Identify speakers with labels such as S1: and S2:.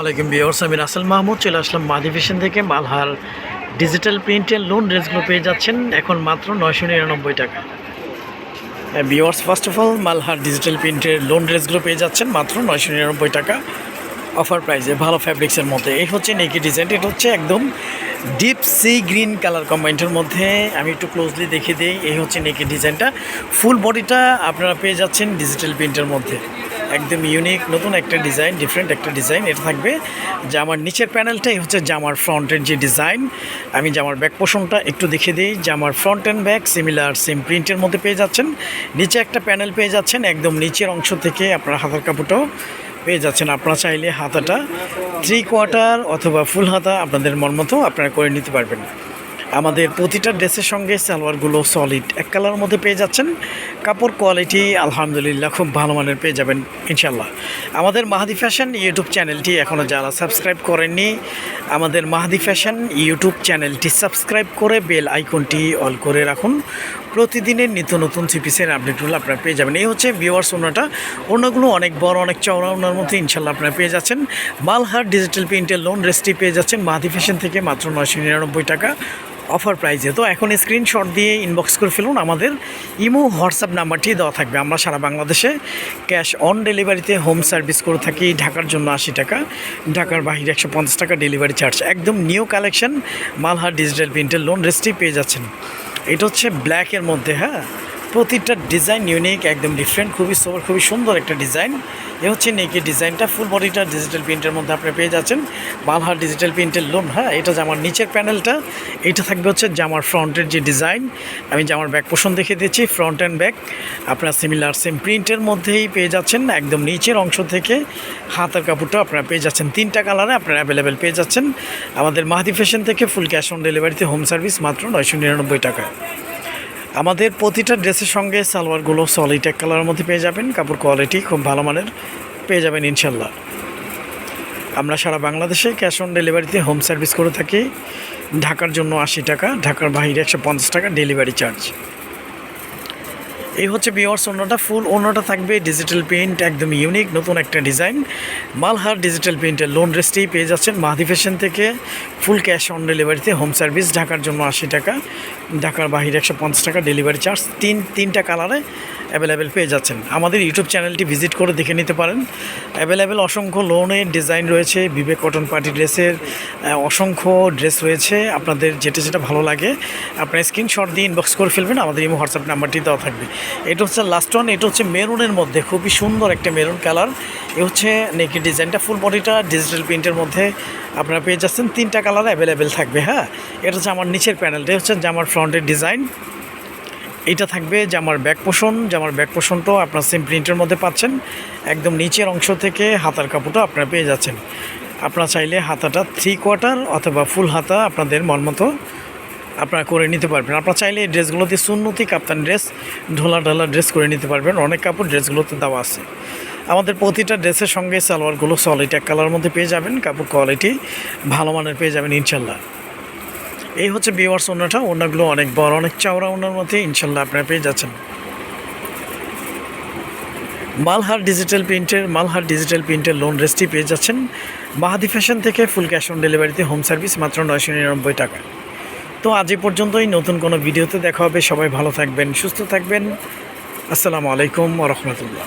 S1: আলাইকুম বিয়র্স আমি রাসেল মাহমুদ, চলে আসলাম মাদিফিশন থেকে। মালহার ডিজিটাল প্রিন্টের লোন ড্রেসগুলো পেয়ে যাচ্ছেন, এখন মাত্র নয়শো নিরানব্বই টাকা। বিয়র্স first of all Malhar digital প্রিন্টের লোন ড্রেসগুলো পেয়ে যাচ্ছেন, মাত্র নয়শো নিরানব্বই টাকা। অফার প্রাইসে ভালো ফ্যাব্রিক্সের মধ্যে। এই হচ্ছে নেকি ডিজাইন এটা হচ্ছে একদম ডিপ সি গ্রিন কালার কম্বাইন্টের মধ্যে। আমি একটু ক্লোজলি দেখে দিই, এই হচ্ছে নেকি ডিজাইনটা ফুল বডিটা আপনারা পেয়ে যাচ্ছেন ডিজিটাল প্রিন্টের মধ্যে। একদম ইউনিক নতুন একটা ডিজাইন ডিফারেন্ট একটা ডিজাইন এটা থাকবে। জামার নিচের প্যানেলটাই হচ্ছে জামার ফ্রন্টের যে ডিজাইন আমি জামার ব্যাক পোষণটা একটু দেখে দিই। জামার front and back similar same প্রিন্টের মধ্যে পেয়ে যাচ্ছেন। নিচে একটা প্যানেল পেয়ে যাচ্ছেন, একদম নিচের অংশ থেকে আপনার হাতার কাপড়টাও পেয়ে যাচ্ছেন। আপনারা চাইলে হাতাটা থ্রি কোয়ার্টার অথবা ফুল হাতা আপনাদের মন মতো আপনারা করে নিতে পারবেন। আমাদের প্রতিটা ড্রেসের সঙ্গে সালোয়ারগুলো সলিড এক কালার মধ্যে পেয়ে যাচ্ছেন। কাপড় কোয়ালিটি আলহামদুলিল্লাহ খুব ভালো মানের পেয়ে যাবেন ইনশাল্লাহ আমাদের মাহাদি ফ্যাশন ইউটিউব চ্যানেলটি এখনও যারা সাবস্ক্রাইব করেননি, আমাদের মাহাদি ফ্যাশন ইউটিউব চ্যানেলটি সাবস্ক্রাইব করে বেল আইকনটি অল করে রাখুন। প্রতিদিনের নিত্য নতুন সিপিসের আপডেটগুলো আপনারা পেয়ে যাবেন। এই হচ্ছে ভিওয়ার্স ওনাটা। অন্যগুলো অনেক বড়, অনেক চওড়া, ওনার মধ্যে ইনশাল্লাহ আপনারা পেয়ে যাচ্ছেন। মালহার ডিজিটাল প্রিন্টের লোন রেসটি পেয়ে যাচ্ছেন মাহাদি ফ্যাশন থেকে মাত্র নয়শো নিরানব্বই টাকা। অফার প্রাইজে তো এখন স্ক্রিনশট দিয়ে ইনবক্স করে ফেলুন, আমাদের ইমো, হোয়াটসঅ্যাপ নাম্বারটি দেওয়া থাকবে। আমরা সারা বাংলাদেশে ক্যাশ অন ডেলিভারিতে হোম সার্ভিস করে থাকি, ঢাকার জন্য আশি টাকা, ঢাকার বাহিরে একশো পঞ্চাশ টাকা ডেলিভারি চার্জ একদম নিউ কালেকশন মালহার ডিজিটাল প্রিন্টের লোন রেস্টটি পেয়ে যাচ্ছেন। এটা হচ্ছে ব্ল্যাকের মধ্যে হ্যাঁ? প্রতিটা ডিজাইন ইউনিক একদম ডিফারেন্ট খুবই সোবার খুবই সুন্দর একটা ডিজাইন এ হচ্ছে নেকি ডিজাইনটা। ফুল বডিটা ডিজিটাল প্রিন্টের মধ্যে আপনি পেয়ে যাচ্ছেন। মালহার ডিজিটাল প্রিন্টের লোন হ্যাঁ এটা জামার নিচের প্যানেলটা এটা থাকবে হচ্ছে জামার ফ্রন্টের যে ডিজাইন আমি জামার ব্যাক পোষণ দেখে দিচ্ছি ফ্রন্ট অ্যান্ড ব্যাক আপনার সিমিলার সেম প্রিন্টের মধ্যেই পেয়ে যাচ্ছেন, একদম নিচের অংশ থেকে। হাতের কাপড়টা আপনারা পেয়ে যাচ্ছেন। তিনটা কালারে আপনারা অ্যাভেলেবেল পেয়ে যাচ্ছেন। আমাদের মাহাদি ফ্যাশন থেকে ফুল ক্যাশ অন ডেলিভারিতে হোম সার্ভিস মাত্র নয়শো নিরানব্বই টাকা। আমাদের প্রতিটা ড্রেসের সঙ্গে সালোয়ারগুলো সলিড এক কালারের মধ্যে পেয়ে যাবেন। কাপড় কোয়ালিটি খুব ভালো মানের পেয়ে যাবেন ইনশাল্লাহ। আমরা সারা বাংলাদেশে ক্যাশ অন ডেলিভারিতে হোম সার্ভিস করে থাকি। ঢাকার জন্য আশি টাকা, ঢাকার বাইরে একশো পঞ্চাশ টাকা ডেলিভারি চার্জ এই হচ্ছে বিওয়ার্স অন্যটা ফুল অন্যটা থাকবে ডিজিটাল পেন্ট একদম ইউনিক নতুন একটা ডিজাইন মালহার ডিজিটাল পেন্টের লোন রেস্টেই পেয়ে যাচ্ছেন মাহাদি ফ্যাশন থেকে ফুল ক্যাশ অন ডেলিভারিতে হোম সার্ভিস ঢাকার জন্য আশি টাকা, ঢাকার বাহিরে একশো পঞ্চাশ টাকা ডেলিভারি চার্জ তিন, তিনটা কালারে অ্যাভেলেবেল পেয়ে যাচ্ছেন। আমাদের ইউটিউব চ্যানেলটি ভিজিট করে দেখে নিতে পারেন। অ্যাভেলেবেল অসংখ্য লোনের ডিজাইন রয়েছে বিবেক কটন পার্টি ড্রেসের অসংখ্য ড্রেস রয়েছে। আপনাদের যেটা যেটা ভালো লাগে, আপনার স্ক্রিনশট দিয়ে ইনবক্স করে ফেলবেন, আমাদের ইমো হোয়াটসঅ্যাপ নাম্বারটি দেওয়া থাকবে। এটা হচ্ছে লাস্ট ওয়ান এটা হচ্ছে মেরুনের মধ্যে, খুবই সুন্দর একটা মেরুন কালার এ হচ্ছে নেকি ডিজাইনটা ফুল বডিটা ডিজিটাল প্রিন্টের মধ্যে আপনারা পেয়ে যাচ্ছেন। তিনটা কালার অ্যাভেলেবেল থাকবে হ্যাঁ? এটা হচ্ছে আমার নিচের প্যানেলটা হচ্ছে জামার ফ্রন্টের ডিজাইন এইটা থাকবে জামার ব্যাক পোষণ জামার ব্যাক পোষণটাও আপনার সেম প্রিন্টের মধ্যে পাচ্ছেন। একদম নিচের অংশ থেকে হাতার কাপড়টা আপনারা পেয়ে যাচ্ছেন। আপনারা চাইলে হাতাটা থ্রি কোয়ার্টার অথবা ফুল হাতা আপনাদের মন মতো আপনারা করে নিতে পারবেন। আপনারা চাইলে এই ড্রেসগুলোতে সুন্নতি কাপ্তান ড্রেস, ঢোলা ঢালা ড্রেস করে নিতে পারবেন। অনেক কাপড় ড্রেসগুলোতে দেওয়া আছে। আমাদের প্রতিটা ড্রেসের সঙ্গে সালোয়ারগুলো সলিড এক কালার মধ্যে পেয়ে যাবেন। কাপড় কোয়ালিটি ভালো মানের পেয়ে যাবেন ইনশাল্লাহ। এই হচ্ছে বিওয়ার্স ওনাটা ওনাগুলো অনেক বড়, অনেক চওড়া ওনার মধ্যে ইনশাল্লাহ আপনারা পেয়ে যাচ্ছেন। মালহার ডিজিটাল প্রিন্টের মালহার ডিজিটাল প্রিন্টের লোন রেস্টি পেয়ে যাচ্ছেন। মাহাদি ফ্যাশন থেকে ফুল ক্যাশ অন ডেলিভারিতে হোম সার্ভিস মাত্র নয়শো নিরানব্বই টাকা। তো আজ এ পর্যন্তই, নতুন কোনো ভিডিওতে দেখা হবে। সবাই ভালো থাকবেন, সুস্থ থাকবেন। আসসালামু আলাইকুম রহমতুল্লাহ।